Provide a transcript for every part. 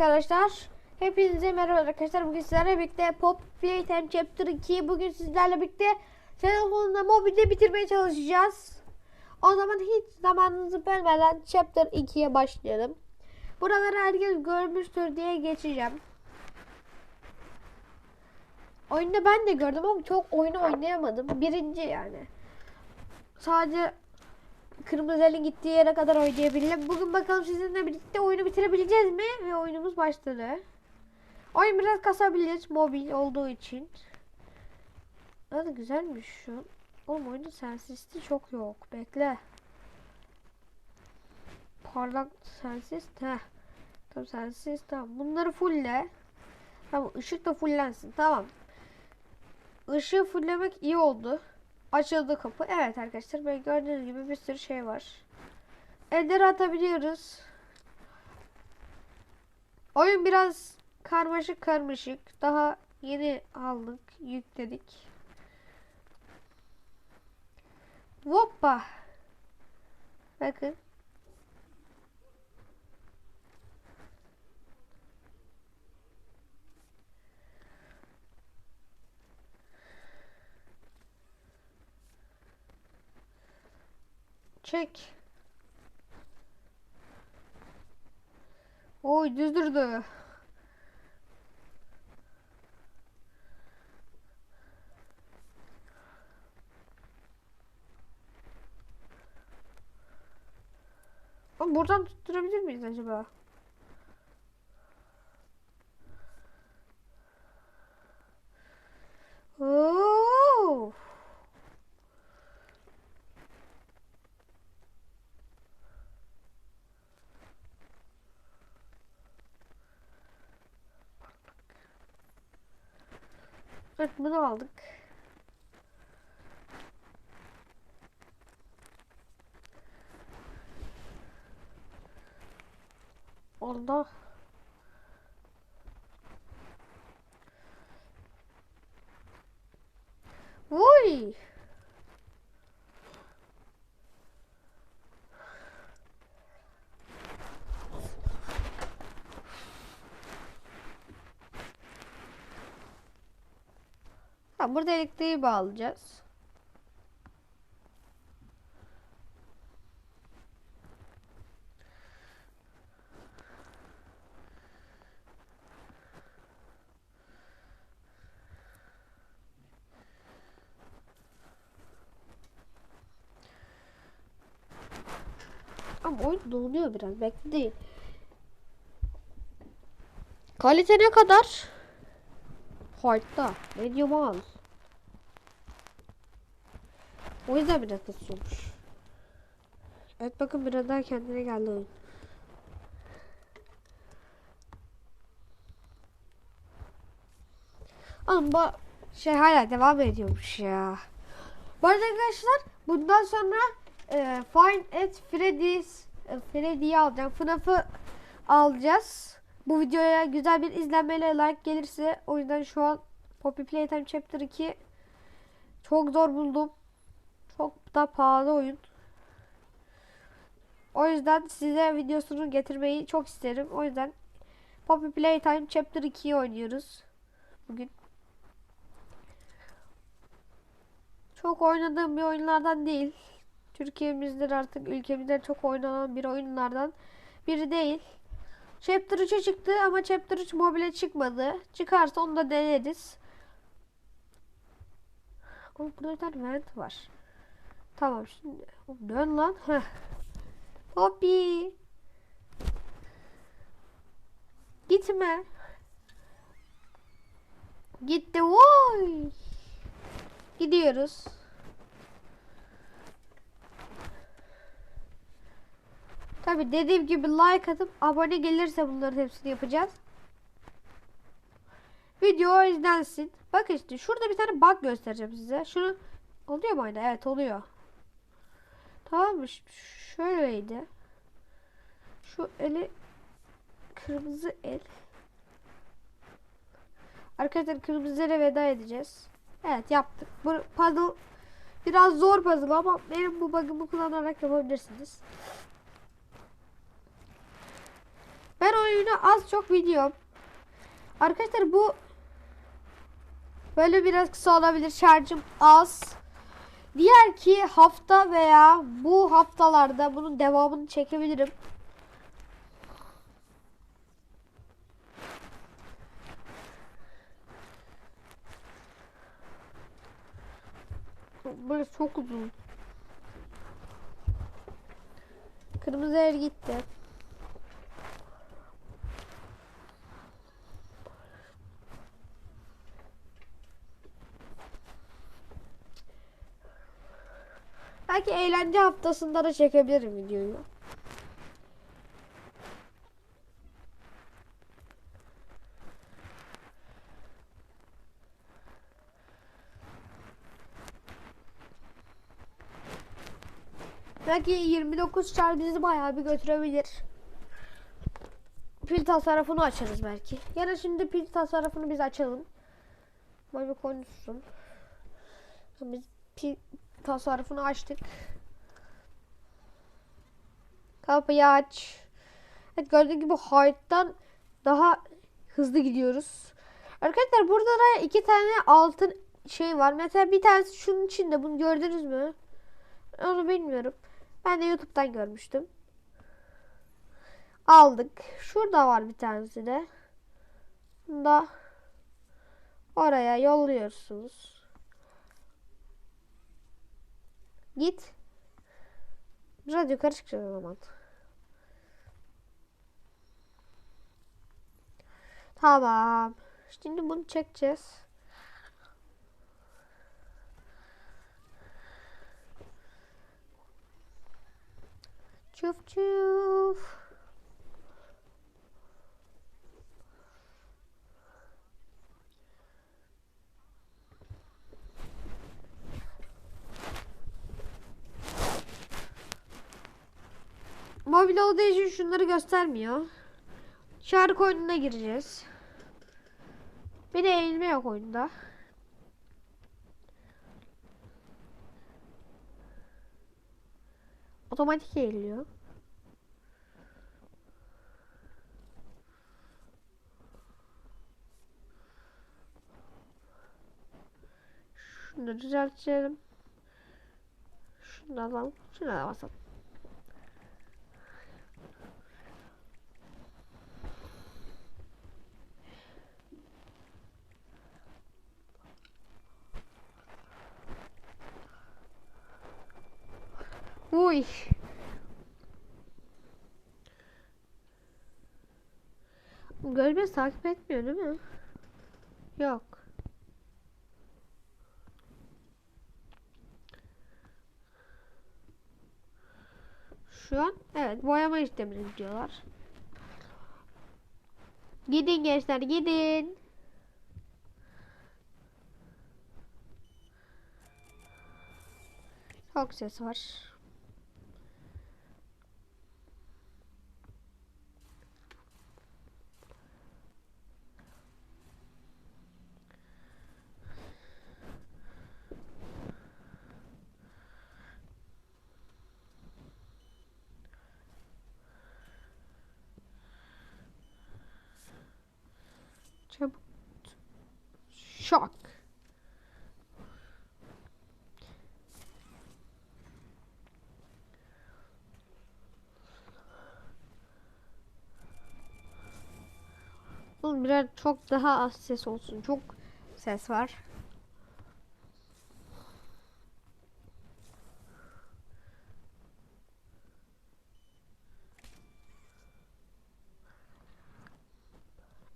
arkadaşlar. Hepinize merhaba arkadaşlar. Bugün sizlerle birlikte Pop Playtime Chapter 2. Bugün sizlerle birlikte telefonunda mobilde bitirmeye çalışacağız. O zaman hiç zamanınızı bölmeden Chapter 2'ye başlayalım. Buraları herkes görmüştür diye geçeceğim. Oyunda ben de gördüm ama çok oyunu oynayamadım. Birinci yani. Sadece Kırmızı elin gittiği yere kadar oynayabildim. Bugün bakalım sizinle birlikte oyunu bitirebileceğiz mi? Ve oyunumuz başladı. Oyun biraz kasabilir mobil olduğu için. Hadi güzelmiş şu. Oğlum oyunun sensizliği çok yok. Bekle. Parlak sensiz. Heh. Tamam sensiz. Tamam. Bunları fullle. Tamam ışık da fullensin. Tamam. Işığı fulllemek iyi oldu. Açıldı kapı. Evet arkadaşlar böyle gördüğünüz gibi bir sürü şey var. Elleri atabiliyoruz. Oyun biraz karmaşık karmaşık. Daha yeni aldık, yükledik. Hoppa. Bakın. Çek. Oy düz durdu. Buradan tutturabilir miyiz acaba? Evet bunu aldık. Allah. Ha, burada elektriği bağlayacağız. Ama oyun donuyor biraz. Bekleyin. Kalite ne kadar? Hard'da. Medium al. O yüzden biraz kasıyormuş. Evet bakın biraz daha kendine geldi oyun. Ama şey hala devam ediyormuş ya. Bu arada arkadaşlar bundan sonra e, Find at Freddy's e, Freddy'yi alacağım. FNAF'ı alacağız. Bu videoya güzel bir izlenmeyle like gelirse o yüzden şu an Poppy Playtime Chapter 2 çok zor buldum. Çok da pahalı oyun. O yüzden size videosunu getirmeyi çok isterim. O yüzden Poppy Playtime Chapter 2'yi oynuyoruz. Bugün. Çok oynadığım bir oyunlardan değil. Türkiye'mizde artık ülkemizde çok oynanan bir oyunlardan biri değil. Chapter 3'e çıktı ama Chapter 3 mobile çıkmadı. Çıkarsa onu da deneriz. Oğlum burada bir tane vent var. Tamam şimdi. Oğlum dön lan. Heh. Poppy. Gitme. Gitti. Vay. Gidiyoruz. Tabi dediğim gibi like atıp abone gelirse bunların hepsini yapacağız. Video izlensin. Bak işte şurada bir tane bug göstereceğim size. Şunu oluyor mu aynı? Evet oluyor. Tamam mı? Şöyleydi. Şu eli kırmızı el. Arkadaşlar kırmızılara veda edeceğiz. Evet yaptık. Bu puzzle biraz zor puzzle ama benim bu bug'ımı kullanarak yapabilirsiniz. Ben oyunu az çok biliyorum. Arkadaşlar bu böyle biraz kısa olabilir. Şarjım az. Diğer ki hafta veya bu haftalarda bunun devamını çekebilirim. Böyle çok uzun. Kırmızı el gitti. Belki eğlence haftasında da çekebilirim videoyu. Belki 29 şarj bizi bayağı bir götürebilir. Pil tasarrufunu açarız belki. Ya da şimdi pil tasarrufunu biz açalım. Böyle konuşsun. Biz pil tasarrufunu açtık. Kapıyı aç. Evet gördüğünüz gibi Hyde'dan daha hızlı gidiyoruz. Arkadaşlar burada da iki tane altın şey var. Mesela bir tanesi şunun içinde. Bunu gördünüz mü? Onu bilmiyorum. Ben de YouTube'dan görmüştüm. Aldık. Şurada var bir tanesi de. Bunu da oraya yolluyorsunuz. Git. Biraz yukarı çıkacağız o zaman. Tamam. Şimdi bunu çekeceğiz. Çuf çuf. Mobil olduğu için şunları göstermiyor. Şarkı oyununa gireceğiz. Bir de eğilme yok oyunda. Otomatik eğiliyor. Şunu düzeltelim. Şunu alalım. Şunu da basalım. Göl beni takip etmiyor değil mi? Yok. Şu an evet boyama işlemini gidiyorlar. Gidin gençler gidin. Çok ses var. Şok. Oğlum biraz çok daha az ses olsun. Çok ses var.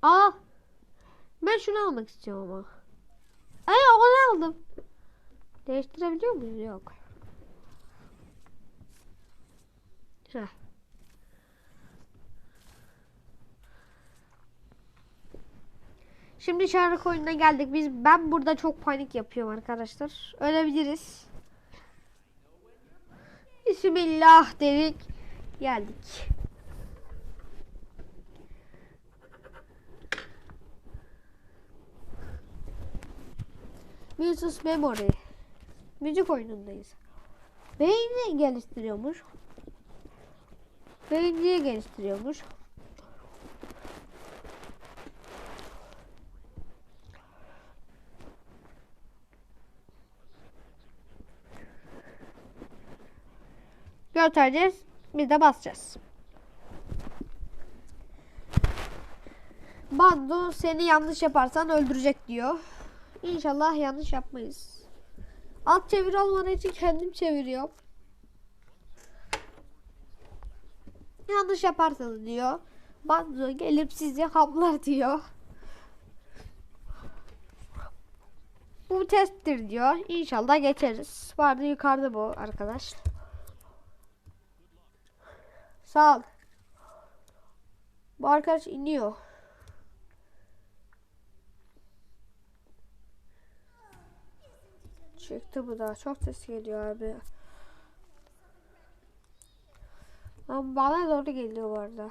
Aa! Ben şunu almak istiyorum ama. Aldım. Değiştirebiliyor muyuz? Yok. Heh. Şimdi şarkı oyununa geldik. Biz ben burada çok panik yapıyorum arkadaşlar. Ölebiliriz. Bismillah dedik. Geldik. Versus Memory müzik oyunundayız. Beyni geliştiriyormuş. Beyni geliştiriyormuş. Göstereceğiz. Biz de basacağız. Bando seni yanlış yaparsan öldürecek diyor. İnşallah yanlış yapmayız. Alt çeviri olmadığı için kendim çeviriyorum. Yanlış yaparsanız diyor. Bando gelip sizi hamlar diyor. Bu testtir diyor. İnşallah geçeriz. Vardı yukarıda bu arkadaş. Sağ ol. Bu arkadaş iniyor. Çıktı bu da. Çok ses geliyor abi. Ama bana doğru geliyor bu arada.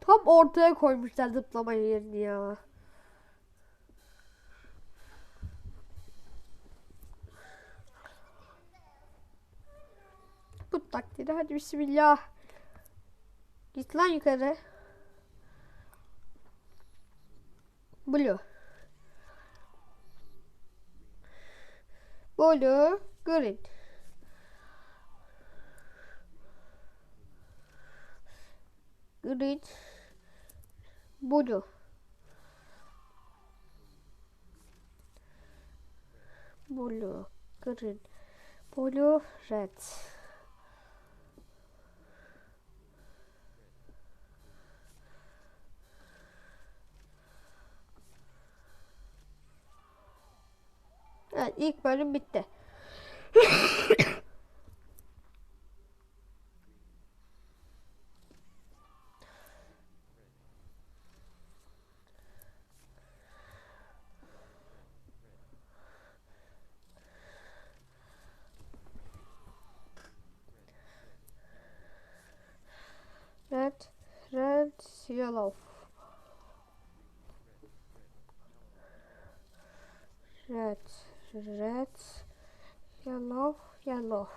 Tam ortaya koymuşlar zıplama yerini ya. Bu takdiri hadi bismillah. Git lan yukarı. Blue. Blue. Green. Green. Blue. Blue. Green. Blue. Red. Evet ilk bölüm bitti. Red, red, yellow. Red, red, yellow, yellow.